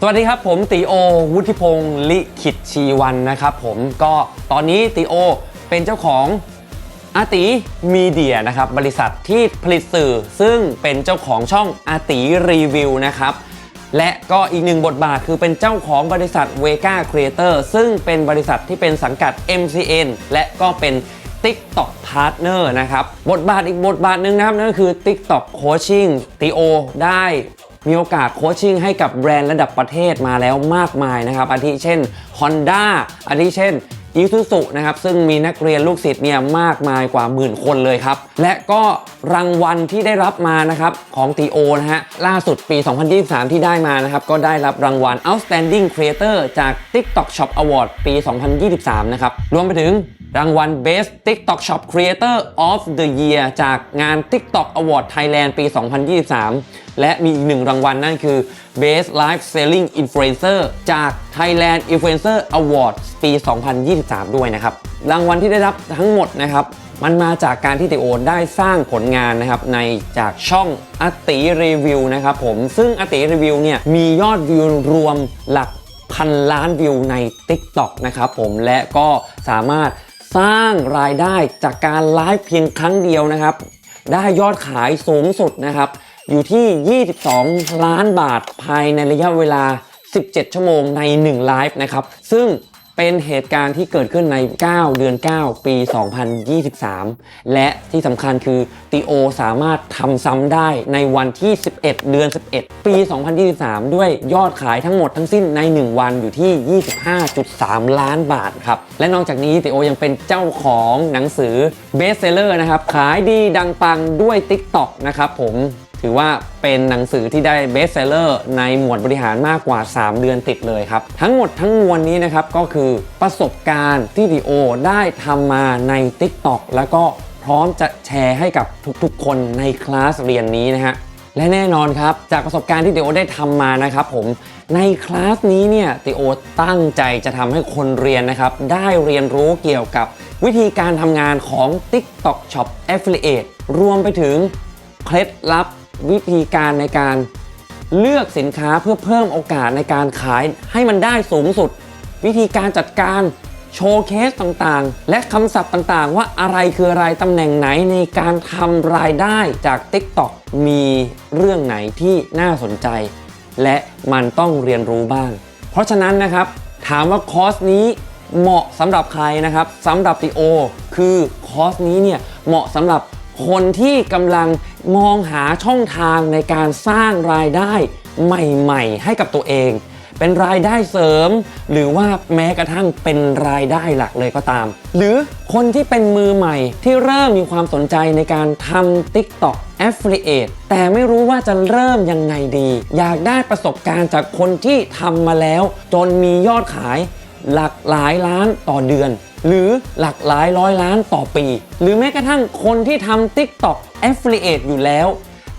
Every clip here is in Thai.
สวัสดีครับผมตีโอ วุฒิพงศ์ลิขิตชีวันนะครับผมก็ตอนนี้ตีโอเป็นเจ้าของอาติมีเดียนะครับบริษัทที่ผลิตสื่อ ซึ่งเป็นเจ้าของช่องอาติรีวิวนะครับและก็อีกหนึ่งบทบาทคือเป็นเจ้าของบริษัท Vega Creator ซึ่งเป็นบริษัทที่เป็นสังกัด MCN และก็เป็น TikTok Partner นะครับ บทบาทอีกบทบาทหนึ่งนะครับนั่นก็คือ TikTok Coaching ตีโอได้ มีโอกาสโคชชิ่งให้กับแบรนด์ระดับประเทศมาแล้วมากมายนะครับอาทิเช่น Honda อาทิเช่นอีซูซุนะครับซึ่งมีนักเรียนลูกศิษย์เนี่ยมากมายกว่าหมื่นคนเลยครับ และก็รางวัลที่ได้รับมานะครับของตีโอนะฮะล่าสุดปี 2023 ที่ได้มานะครับก็ได้รับรางวัล Outstanding Creator จาก TikTok Shop Award ปี 2023 นะครับรวมไปถึง รางวัล Best TikTok Shop Creator of the Year จากงาน TikTok Award Thailand ปี 2023 และมีอีกหนึ่งรางวัลนั่นคือ Best Live Selling Influencer จาก Thailand Influencer Award ปี 2023 ด้วยนะครับ รางวัลที่ได้รับทั้งหมดนะครับ มันมาจากการที่ติโอได้สร้างผลงานนะครับ ในจากช่องอติรีวิวนะครับผม ซึ่งอติรีวิวเนี่ยมียอดวิวรวมหลักพันล้านวิวใน TikTok นะครับผมและก็สามารถ สร้างรายได้จากการไลฟ์เพียงครั้งเดียวนะครับ ได้ยอดขายสูงสุดนะครับ อยู่ที่ 22 ล้านบาทภายในระยะเวลา 17 ชั่วโมงใน 1 ไลฟ์นะครับ ซึ่ง เป็นเหตุการณ์ที่เกิดขึ้นใน 9 เดือน 9 ปี 2023 และที่สำคัญคือตีโอสามารถทำซ้ำได้ในวันที่ 11 เดือน 11 ปี 2023 ด้วยยอดขายทั้งหมดทั้งสิ้นใน 1 วันอยู่ที่ 25.3 ล้านบาทครับ และนอกจากนี้ติโอยังเป็นเจ้าของหนังสือเบสเซลเลอร์นะครับ ขายดีดังปังด้วย TikTok นะครับผม ถือว่าเป็นหนังสือที่ได้เบสเซลเลอร์ในหมวดบริหารมากกว่า 3 เดือนติดเลยครับ ทั้งหมดทั้งมวลนี้นะครับ ก็คือประสบการณ์ที่ดีโอได้ทำมาใน TikTok แล้วก็พร้อมจะแชร์ให้กับทุกๆ คนในคลาสเรียนนี้นะฮะและแน่นอนครับ จากประสบการณ์ที่ติโอได้ทำมานะครับผมในคลาสนี้เนี่ยติโอตั้งใจจะทำให้คนเรียนนะครับ ได้เรียนรู้เกี่ยวกับวิธีการทำงานของ TikTok Shop Affiliate รวมไปถึงเคล็ดลับ วิธีการในการเลือกสินค้าเพื่อเพิ่มโอกาสในการขายให้มันได้สูงสุด วิธีการจัดการโชว์เคสต่างๆ และคำศัพท์ต่างๆ ว่าอะไรคืออะไรตำแหน่งไหนในการทำรายได้จาก TikTok มีเรื่องไหนที่น่าสนใจ และมันต้องเรียนรู้บ้าง เพราะฉะนั้นนะครับ ถามว่าคอร์สนี้เหมาะสำหรับใครนะครับสำหรับตีโอ คือคอร์สนี้เนี่ยเหมาะสำหรับ คนที่กำลังมองหาช่องทางในการสร้างรายได้ใหม่ๆ ให้กับตัวเอง เป็นรายได้เสริม หรือว่าแม้กระทั่งเป็นรายได้หลักเลยก็ตาม หรือคนที่เป็นมือใหม่ที่เริ่มมีความสนใจในการทำ TikTok Affiliate แต่ไม่รู้ว่าจะเริ่มยังไงดี อยากได้ประสบการณ์จากคนที่ทำมาแล้ว จนมียอดขายหลักหลายล้านต่อเดือน หรือหลักหลายร้อยล้านต่อปี หรือแม้กระทั่งคนที่ทำ TikTok Affiliate อยู่แล้ว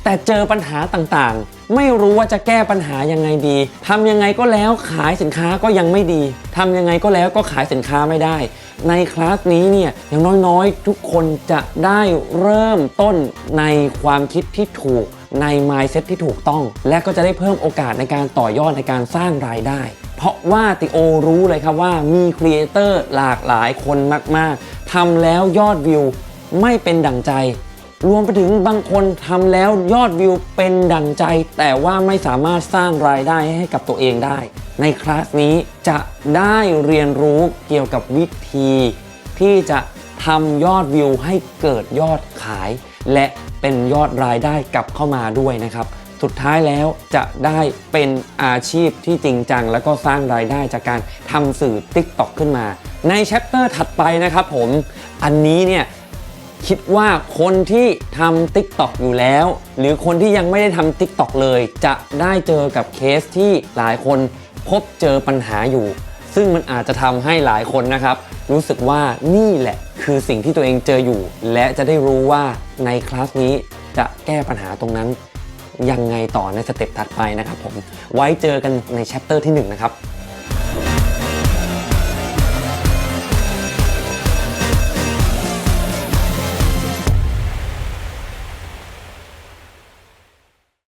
แต่เจอปัญหาต่างๆ ไม่รู้ว่าจะแก้ปัญหายังไงดีทำยังไงก็แล้วขายสินค้าก็ยังไม่ดีทำยังไงก็แล้วก็ขายสินค้าไม่ได้ ในคลาสนี้เนี่ยอย่างน้อยๆ ทุกคนจะได้เริ่มต้นในความคิดที่ถูกใน mindset ที่ถูกต้อง และก็จะได้เพิ่มโอกาสในการต่อยอดในการสร้างรายได้ เพราะว่าติโอรู้เลยครับว่ามีครีเอเตอร์หลากหลายคนมากๆทำแล้วยอดวิวไม่เป็นดั่งใจ รวมไปถึงบางคนทำแล้วยอดวิวเป็นดั่งใจ แต่ว่าไม่สามารถสร้างรายได้ให้กับตัวเองได้ ในคลาสนี้จะได้เรียนรู้เกี่ยวกับวิธีที่จะทำยอดวิวให้เกิดยอดขาย และเป็นยอดรายได้กลับเข้ามาด้วยนะครับ สุดท้ายแล้วจะได้เป็นอาชีพที่จริงจัง แล้วก็สร้างรายได้จากการทำสื่อ TikTok ขึ้นมา ในแชปเตอร์ถัดไปนะครับผมอันนี้เนี่ยคิดว่าคนที่ทำ TikTok อยู่แล้ว หรือคนที่ยังไม่ได้ทำ TikTok เลย จะได้เจอกับเคสที่หลายคนพบเจอปัญหาอยู่ ซึ่งมันอาจจะทำให้หลายคนนะครับ รู้สึกว่านี่แหละคือสิ่งที่ตัวเองเจออยู่ และจะได้รู้ว่าในคลาสนี้จะแก้ปัญหาตรงนั้น ยังไงต่อในสเต็ปถัดไปนะครับผมไว้เจอกันในแชปเตอร์ที่1นะครับ